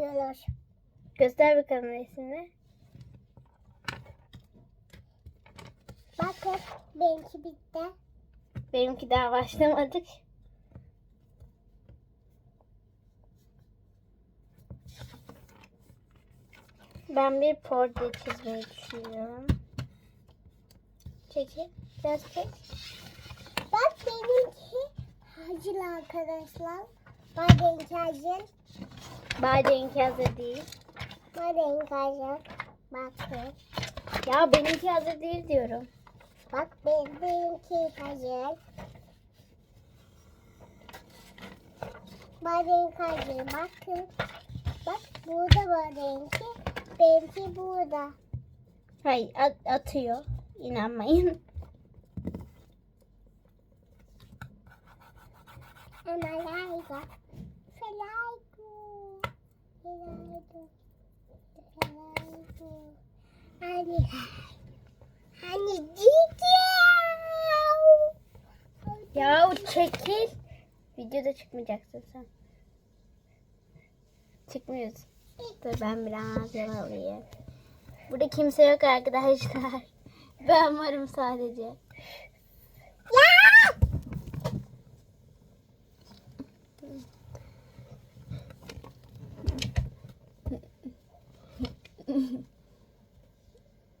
yapıyoruz. Göster bakalım resmini. Bakın benimki bitti. Benimki daha başlamadık. Ben bir portre çizmeyi düşünüyorum. Çekil. Biraz çek. Bak benimki hacıl arkadaşlar. Bak benimki hacıl. Badenki hazır değil. Bak benimki hacıl. Bakın. Ya benimki hazır değil diyorum. Bak benim, benimki hacıl. Bak benimki hacıl. Bakın. Bak burada var benimki. Benimki burada. Hayır at- atıyor. İnanmayın. Amalayga. Felaygo. Hani. Hani diyeceğim. Ya çekil. Videoda çıkmayacaksın sen. Çıkmıyorsun. Dur ben biraz yana alayım. Burada kimse yok arkadaşlar. Ben varım sadece. Ya!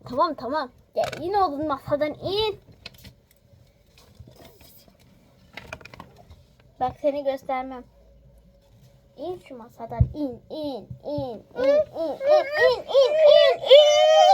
Tamam tamam. Ya in oğlum masadan in. Bak seni göstermem. İn şu masadan in in in in in in in in in in.